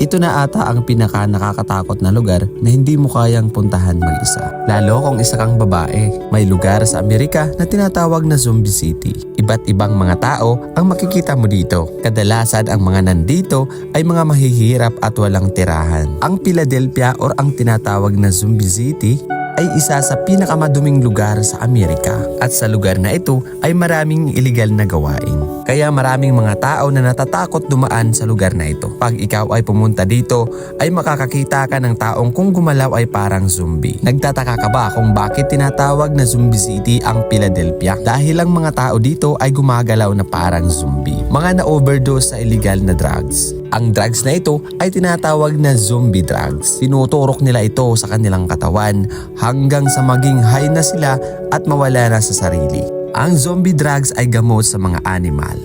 Ito na ata ang pinaka nakakatakot na lugar na hindi mo kayang puntahan mag-isa. Lalo kung isa kang babae. May lugar sa Amerika na tinatawag na Zombie City. Iba't ibang mga tao ang makikita mo dito. Kadalasan ang mga nandito ay mga mahihirap at walang tirahan. Ang Philadelphia or ang tinatawag na Zombie City ay isa sa pinakamaduming lugar sa Amerika at sa lugar na ito ay maraming illegal na gawain. Kaya maraming mga tao na natatakot dumaan sa lugar na ito. Pag ikaw ay pumunta dito ay makakakita ka ng taong kung gumalaw ay parang zombie. Nagtataka ka ba kung bakit tinatawag na Zombie City ang Philadelphia? Dahil ang mga tao dito ay gumagalaw na parang zombie. Mga na-overdose sa illegal na drugs. Ang drugs na ito ay tinatawag na zombie drugs. Tinuturok nila ito sa kanilang katawan hanggang sa maging high na sila at mawala na sa sarili. Ang zombie drugs ay gamot sa mga animal.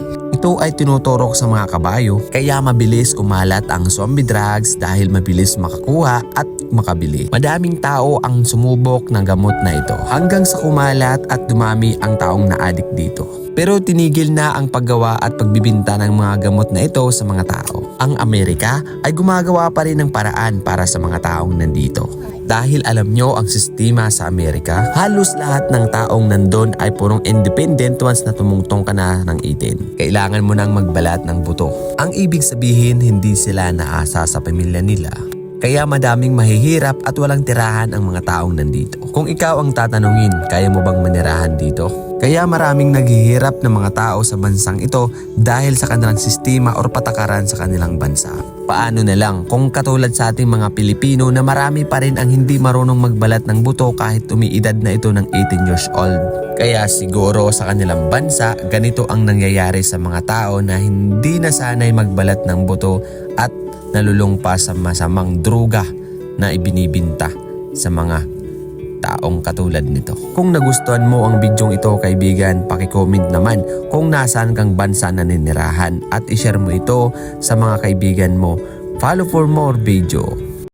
Ito ay tinuturok sa mga kabayo kaya mabilis umalat ang zombie drugs dahil mabilis makakuha at makabili. Madaming tao ang sumubok ng gamot na ito hanggang sa kumalat at dumami ang taong na-addict dito. Pero tinigil na ang paggawa at pagbibinta ng mga gamot na ito sa mga tao. Ang Amerika ay gumagawa pa rin ng paraan para sa mga taong nandito. Dahil alam nyo ang sistema sa Amerika, halos lahat ng taong nandun ay purong independent once na tumungtong ka na ng 18. Kailangan mo nang magbalat ng buto. Ang ibig sabihin, hindi sila naasa sa pamilya nila. Kaya madaming mahihirap at walang tirahan ang mga taong nandito. Kung ikaw ang tatanungin, kaya mo bang manirahan dito? Kaya maraming naghihirap ng mga tao sa bansang ito dahil sa kanilang sistema or patakaran sa kanilang bansa. Paano na lang kung katulad sa ating mga Pilipino na marami pa rin ang hindi marunong magbalat ng buto kahit umiidad na ito ng 18 years old. Kaya siguro sa kanilang bansa, ganito ang nangyayari sa mga tao na hindi nasanay magbalat ng buto at nalulung pa sa masamang droga na ibinibinta sa mga taong katulad nito. Kung nagustuhan mo ang bidyong ito kaibigan, pakicomment naman kung nasaan kang bansa na ninirahan at ishare mo ito sa mga kaibigan mo. Follow for more video.